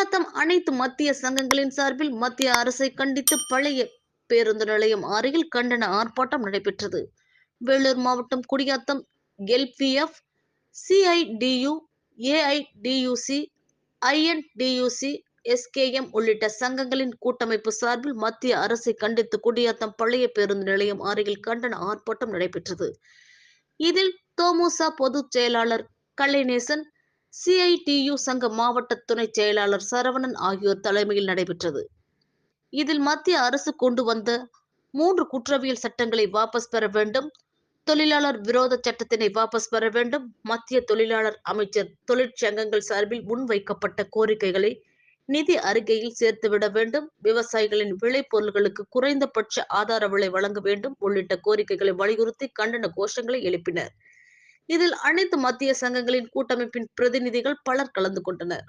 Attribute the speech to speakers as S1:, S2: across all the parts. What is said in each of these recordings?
S1: குடியாத்தம் அனைத்து மத்திய சங்கங்களின் சார்பில் மத்திய அரசை கண்டித்து பழைய பேருந்து நிலையம் அருகில் கண்டன ஆர்ப்பாட்டம் நடைபெற்றது. வேலூர் மாவட்டம் Gudiyatham LPF CITU AITUC INTUC SKM உள்ளிட்ட சங்கங்களின் கூட்டமைப்பு சார்பில் மத்திய அரசை கண்டித்து குடியாத்தம் பழைய பேருந்து நிலையம் அருகில் கண்டன ஆர்ப்பாட்டம் நடைபெற்றது. இதில் தோமுசா பொதுச் செயலாளர் கலைநேசன் சிஐடியு சங்க மாவட்ட துணை செயலாளர் சரவணன் ஆகியோர் தலைமையில் நடைபெற்றது. இதில் மத்திய அரசு கொண்டு வந்த மூன்று குற்றவியல் சட்டங்களை வாபஸ் பெற வேண்டும். தொழிலாளர் விரோத சட்டத்தினை வாபஸ் பெற வேண்டும். மத்திய தொழிலாளர் அமைச்சர் தொழிற்சங்கங்கள் சார்பில் முன்வைக்கப்பட்ட கோரிக்கைகளை நிதி அறிக்கையில் சேர்த்துவிட வேண்டும். விவசாயிகளின் விளைபொருள்களுக்கு குறைந்தபட்ச ஆதார விலை வழங்க வேண்டும். உள்ளிட்ட கோரிக்கைகளை வலியுறுத்தி கண்டன கோஷங்களை எழுப்பினர். இதில் அனைத்து மத்திய சங்கங்களின் கூட்டமைப்பின் பிரதிநிதிகள் பலர் கலந்து கொண்டனர்.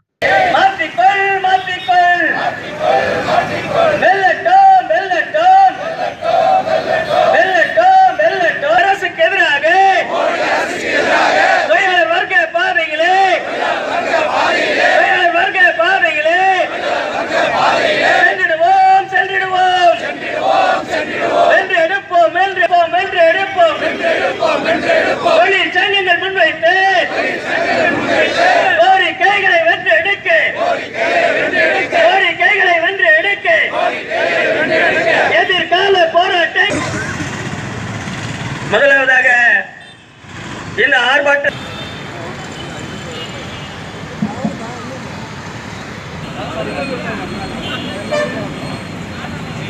S2: முதலாவதாக இந்த ஆர்ப்பாட்டம்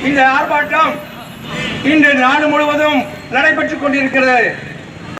S3: இந்த ஆர்ப்பாட்டம் இன்று நாடு முழுவதும் நடைபெற்றுக் கொண்டிருக்கிறது.